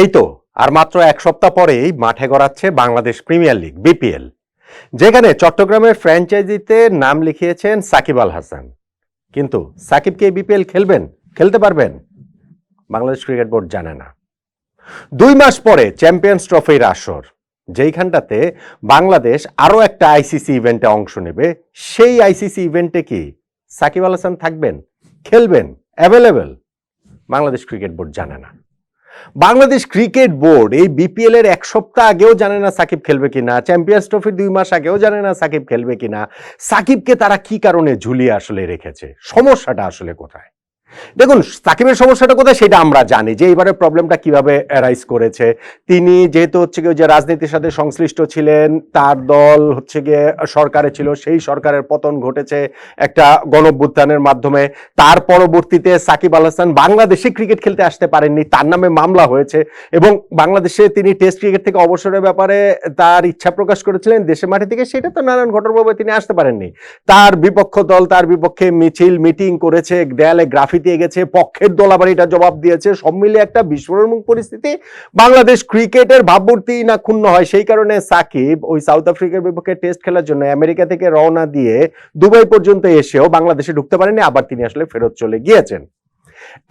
এই তো, আর মাত্র এক সপ্তাহ পরেই মাঠে গড়াচ্ছে বাংলাদেশ প্রিমিয়ার লিগ, বিপিএল। যেখানে চট্টগ্রামের ফ্র্যাঞ্চাইজিতে নাম লিখিয়েছেন সাকিব আল হাসান। কিন্তু সাকিব কে বিপিএল খেলবেন, খেলতে পারবেন? বাংলাদেশ ক্রিকেট বোর্ড জানে না। দুই মাস পরে চ্যাম্পিয়ন্স ট্রফির আসর, যেইখানটাতে বাংলাদেশ আরও একটা আইসিসি ইভেন্টে অংশ নেবে। সেই আইসিসি ইভেন্টে কি সাকিব আল হাসান থাকবেন, খেলবেন অ্যাভেলেবেল বাংলাদেশ ক্রিকেট বোর্ড জানে না। বাংলাদেশ ক্রিকেট বোর্ড, এই বিপিএল এর এক সপ্তাহ আগেও জানে না সাকিব খেলবে কিনা চ্যাম্পিয়ন্স ট্রফির দুই মাস আগেও জানে না সাকিব খেলবে কিনা। সাকিবকে তারা কি কারণে ঝুলিয়ে আসলে রেখেছে? সমস্যাটা আসলে কোথায়? দেখুন, সাকিবের সমস্যাটা কোথায় সেটা আমরা জানি যে এইবারে প্রবলেমটা কীভাবে অ্যারাইজ করেছে। তিনি যেহেতু হচ্ছে গিয়ে যে রাজনীতির সাথে সংশ্লিষ্ট ছিলেন, তার দল হচ্ছে গিয়ে সরকারে ছিল, সেই সরকারের পতন ঘটেছে একটা গণভ্যুত্থানের মাধ্যমে। তার পরবর্তীতে সাকিব আল হাসান বাংলাদেশে ক্রিকেট খেলতে আসতে পারেননি, তার নামে মামলা হয়েছে এবং বাংলাদেশে তিনি টেস্ট ক্রিকেট থেকে অবসরের ব্যাপারে তার ইচ্ছা প্রকাশ করেছিলেন, দেশের মাঠে থেকে সেটা তো নানান ঘটনাভাবে তিনি আসতে পারেননি। তার বিপক্ষ দল, তার বিপক্ষে মিছিল মিটিং করেছে, দেয়ালে গ্রাফিতি গেছে পক্ষের দল আবার এটা জবাব দিয়েছে। সব মিলে একটা বিস্ফোরণমুখ পরিস্থিতি বাংলাদেশ ক্রিকেটের ভাবমূর্তি না ক্ষুণ্ণ হয়। সেই কারণে সাকিব ওই সাউথ আফ্রিকার বিপক্ষে টেস্ট খেলার জন্য আমেরিকা থেকে রওনা দিয়ে দুবাই পর্যন্ত এসেও বাংলাদেশে ঢুকতে পারেনি। আবার তিনি আসলে ফেরত চলে গিয়েছেন।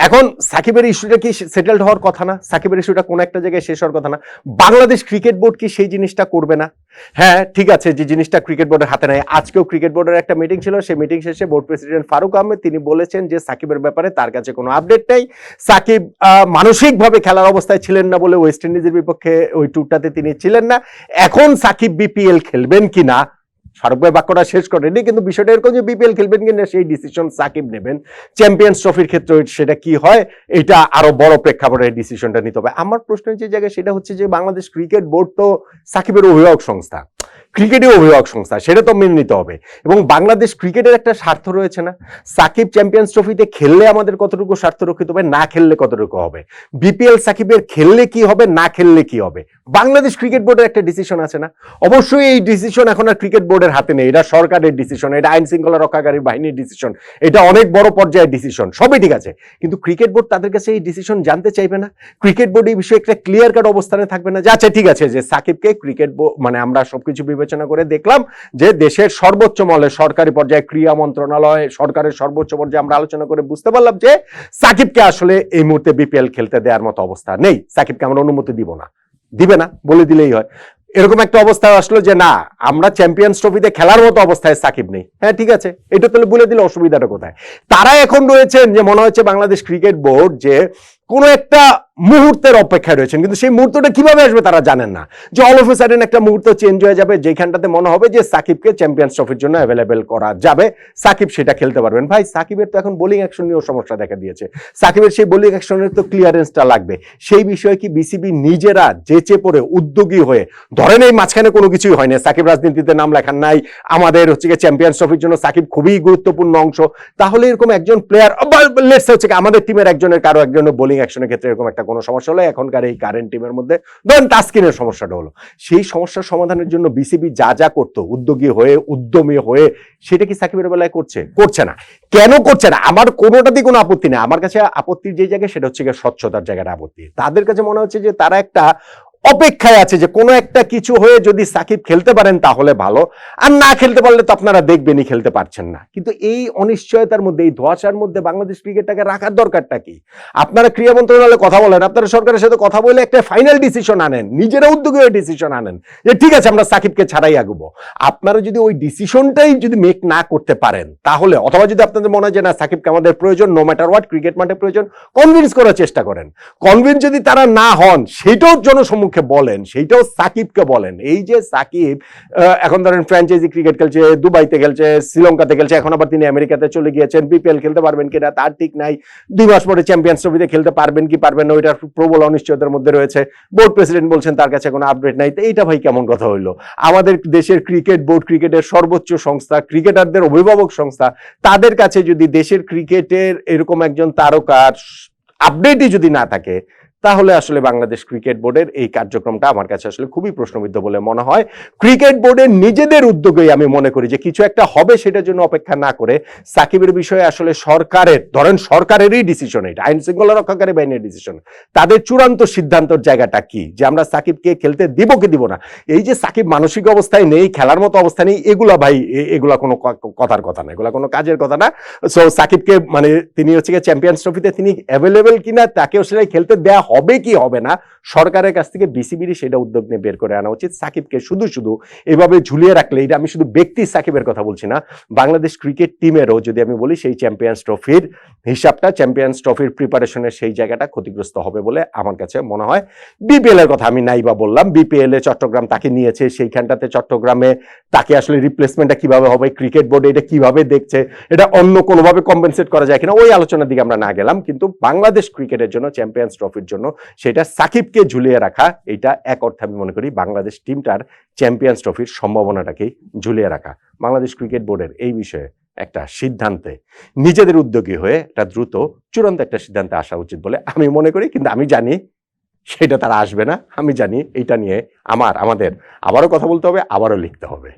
এখন সাকিবের ইস্যুটা কি সেটেলড হওয়ার কথা না? সাকিবের ইস্যুটা কোন একটা জায়গায় শেষ হওয়ার কথা না? বাংলাদেশ ক্রিকেট বোর্ড কি সেই জিনিসটা করবে না? হ্যাঁ ঠিক আছে, যে জিনিসটা ক্রিকেট বোর্ডের হাতে নেয় আজকেও ক্রিকেট বোর্ডের একটা মিটিং ছিল, সেই মিটিং শেষে বোর্ড প্রেসিডেন্ট ফারুক আহমেদ, তিনি বলেছেন যে সাকিবের ব্যাপারে তার কাছে কোনো আপডেট নেই। সাকিব মানসিকভাবে খেলার অবস্থায় ছিলেন না বলে ওয়েস্ট ইন্ডিজের বিপক্ষে ওই ট্যুরটাতে তিনি ছিলেন না। এখন সাকিব বিপিএল খেলবেন কিনা? ফারুক ভাই বাক্যটা শেষ করেনি কিন্তু বিষয়টা এরকম যে বিপিএল খেলবেন কিনা সেই ডিসিশন সাকিব নেবেন। চ্যাম্পিয়ন্স ট্রফির ক্ষেত্রে সেটা কি হয়, এটা আরও বড় প্রেক্ষাপটে ডিসিশনটা নিতে হবে। আমার প্রশ্ন যে জায়গায় সেটা হচ্ছে যে বাংলাদেশ ক্রিকেট বোর্ড তো সাকিবের অভিভাবক সংস্থা। ক্রিকেটে অভিভাবক সংস্থা, সেটা তো মেনে নিতে হবে। এবং বাংলাদেশ ক্রিকেটের একটা স্বার্থ রয়েছে না। সাকিব চ্যাম্পিয়ন্স ট্রফিতে খেললে আমাদের কতটুকু স্বার্থ রক্ষিত হবে, না খেললে কতটুকু হবে? বিপিএল সাকিবের খেললে কি হবে, না খেললে কি হবে? বাংলাদেশ ক্রিকেট বোর্ডের একটা ডিসিশন আছে না। অবশ্যই এই ডিসিশন এখন আর ক্রিকেট বোর্ডের হাতে নেই। এটা সরকারের ডিসিশন এটা আইন শৃঙ্খলা রক্ষাকারী বাহিনীর ডিসিশন এটা অনেক বড় পর্যায়ের ডিসিশন সবই ঠিক আছে। কিন্তু ক্রিকেট বোর্ড তাদের কাছে এই ডিসিশন জানতে চাইবে না। ক্রিকেট বোর্ড এই বিষয়ে একটা ক্লিয়ার কাট অবস্থানে থাকবে না। যে আচ্ছা ঠিক আছে যে সাকিবকে ক্রিকেট মানে আমরা সবকিছু বিবেচনা করে দেখলাম যে দেশের সর্বোচ্চ মহলে সরকারি পর্যায়ে ক্রীড়া মন্ত্রণালয়, সরকারের সর্বোচ্চ পর্যায়ে আমরা আলোচনা করে বুঝতে পারলাম যে সাকিবকে আসলে এই মুহূর্তে বিপিএল খেলতে দেওয়ার মতো অবস্থা নেই। সাকিবকে আমরা অনুমতি দিব না। দিবে না, বলে দিলেই হয়। এরকম একটা অবস্থা আসলো যে না, আমরা চ্যাম্পিয়ন্স ট্রফিতে খেলার মতো অবস্থায় সাকিব নেই। হ্যাঁ ঠিক আছে। এটা তাহলে বলে দিলে অসুবিধাটা কোথায়? তারা এখন রয়েছেন যে মনে হচ্ছে বাংলাদেশ ক্রিকেট বোর্ড যে কোনো একটা মুহূর্তের অপেক্ষায় রয়েছেন। কিন্তু সেই মুহূর্তটা কীভাবে আসবে তারা জানেন না। যে অল অফ সাডেন একটা মুহূর্ত চেঞ্জ হয়ে যাবে যেখানটাতে মনে হবে যে সাকিবকে চ্যাম্পিয়ন্স ট্রফির জন্য অ্যাভেলেবেল করা যাবে। সাকিব সেটা খেলতে পারবেন। ভাই, সাকিবের তো এখন বোলিং অ্যাকশন নিয়েও সমস্যা দেখা দিয়েছে। সাকিবের সেই বোলিং অ্যাকশনের তো ক্লিয়ারেন্সটা লাগবে। সেই বিষয়ে কি বিসিবি নিজেরা যেচে পড়ে উদ্যোগী হয়ে ধরেন এই মাঝখানে কোনো কিছুই হয় না সাকিব রাজনীতিতে নাম লেখান নাই। আমাদের হচ্ছে গিয়ে চ্যাম্পিয়ন্স ট্রফির জন্য সাকিব খুবই গুরুত্বপূর্ণ অংশ। তাহলে এরকম একজন প্লেয়ার লেটস হচ্ছে আমাদের টিমের একজনের, কারও একজনের বোলিং অ্যাকশনের ক্ষেত্রে এরকম একটা কোনো সমস্যা হলে এখনকার এই কারেন্ট টিমের মধ্যে ধরেন তাস্কিনের সমস্যাটা হলো। সেই সমস্যার সমাধানের জন্য বিসিবি যা যা করতো, উদ্যোগী হয়ে, উদ্যমী হয়ে, সেটা কি সাকিবের বেলায় করছে? করছে না। কেন করছে না? আমার কোনোটাতেই কোনো আপত্তি নেই। আমার কাছে আপত্তির যে জায়গায় সেটা হচ্ছে স্বচ্ছতার জায়গাটা আপত্তি। তাদের কাছে মনে হচ্ছে যে তারা একটা অপেক্ষায় আছে যে কোনো একটা কিছু হয়ে যদি সাকিব খেলতে পারেন তাহলে ভালো। আর না খেলতে পারলে তো আপনারা দেখবেনই খেলতে পারছেন না। কিন্তু এই অনিশ্চয়তার মধ্যে, এই ধোয়াশার মধ্যে বাংলাদেশ ক্রিকেটটাকে রাখার দরকারটা কি? আপনারা ক্রীড়া মন্ত্রণালয়ে কথা বলেন, আপনারা সরকারের সাথে কথা বলে একটা ফাইনাল ডিসিশন আনেন, নিজেরা উদ্যোগে ওই ডিসিশন আনেন যে ঠিক আছে, আমরা সাকিবকে ছাড়াই আগুবো। আপনারা যদি ওই ডিসিশনটাই যদি মেক না করতে পারেন, তাহলে অথবা যদি আপনাদের মনে হয় যে না, সাকিবকে আমাদের প্রয়োজন নো ম্যাটার হোয়াট ক্রিকেট মাঠে প্রয়োজন কনভিন্স করার চেষ্টা করেন। কনভিন্স যদি তারা না হন, সেটাও জনসম্মুখে বলেন, সেইটাও সাকিবকে বলেন। এই যে সাকিব এখন ধরেন ফ্র্যাঞ্চাইজি ক্রিকেট খেলছে, দুবাইতে খেলছে, শ্রীলঙ্কাতে খেলছে, এখন আবার তিনি আমেরিকাতে চলে গিয়েছেন বিপিএল খেলতে পারবেন কিনা তার ঠিক নাই। দুই মাস পরে চ্যাম্পিয়ন্স ট্রফিতে খেলতে পারবেন কি পারবেন না ওইটার প্রবল অনিশ্চয়তার মধ্যে রয়েছে। বোর্ড প্রেসিডেন্ট বলছেন, তার কাছে কোনো আপডেট নাই। তো এইটা ভাই কেমন কথা হইল? আমাদের দেশের ক্রিকেট বোর্ড ক্রিকেটের সর্বোচ্চ সংস্থা ক্রিকেটারদের অভিভাবক সংস্থা, তাদের কাছে যদি দেশের ক্রিকেটের এরকম একজন তারকার আপডেটই যদি না থাকে তাহলে আসলে বাংলাদেশ ক্রিকেট বোর্ডের এই কার্যক্রমটা আমার কাছে আসলে খুবই প্রশ্নবিদ্ধ বলে মনে হয়। ক্রিকেট বোর্ডের নিজেদের উদ্যোগেই আমি মনে করি যে কিছু একটা হবে সেটার জন্য অপেক্ষা না করে সাকিবের বিষয়ে আসলে সরকারের, ধরেন সরকারেরই ডিসিশন এটা, আইন শৃঙ্খলা রক্ষাকারী বাহিনীর ডিসিশন তাদের চূড়ান্ত সিদ্ধান্তর জায়গাটা কি? যে আমরা সাকিবকে খেলতে দিব কি দিব না? এই যে সাকিব মানসিক অবস্থায় নেই, খেলার মতো অবস্থা নেই, এগুলা ভাই এগুলা কোনো কথার কথা না, এগুলা কোনো কাজের কথা না। সো সাকিবকে মানে তিনি হচ্ছে চ্যাম্পিয়ন্স ট্রফিতে তিনি অ্যাভেলেবেল কিনা, তাকেও সেটা খেলতে দেয়া হবে কি হবে না, সরকারের কাছ থেকে বিসিবির সেটা উদ্যোগ নিয়ে বের করে আনা উচিত। সাকিবকে শুধু শুধু এভাবে ঝুলিয়ে রাখলে, এটা আমি শুধু ব্যক্তি সাকিবের কথা বলছি না, বাংলাদেশ ক্রিকেট টিমেরও যদি আমি বলি, সেই চ্যাম্পিয়ন্স ট্রফির হিসাবটা চ্যাম্পিয়ন্স ট্রফির প্রিপারেশনের সেই জায়গাটা ক্ষতিগ্রস্ত হবে বলে আমার কাছে মনে হয়। বিপিএল এর কথা আমি নাই বা বললাম বিপিএল এ চট্টগ্রাম তাকে নিয়েছে, সেইখানটাতে চট্টগ্রামে তাকে আসলে রিপ্লেসমেন্টটা কীভাবে হবে, ক্রিকেট বোর্ডে এটা কীভাবে দেখছে, এটা অন্য কোনোভাবে কম্পেনসেট করা যায় কিনা, ওই আলোচনার দিকে আমরা না গেলাম। কিন্তু বাংলাদেশ ক্রিকেটের জন্য চ্যাম্পিয়ন্স ট্রফির জন্য সেটা সাকিবকে ঝুলিয়ে রাখা, এটা এক অর্থে আমি মনে করি বাংলাদেশ টিমটার চ্যাম্পিয়ন্স ট্রফির সম্ভাবনাটাকেই ঝুলিয়ে রাখা। বাংলাদেশ ক্রিকেট বোর্ডের এই বিষয়ে একটা সিদ্ধান্তে নিজেদের উদ্যোগী হয়ে একটা দ্রুত, চূড়ান্ত একটা সিদ্ধান্তে আসা উচিত বলে আমি মনে করি, কিন্তু আমি জানি সেটা তারা আসবে না। আমি জানি এটা নিয়ে আমার, আমাদের আবারও কথা বলতে হবে, আবারও লিখতে হবে।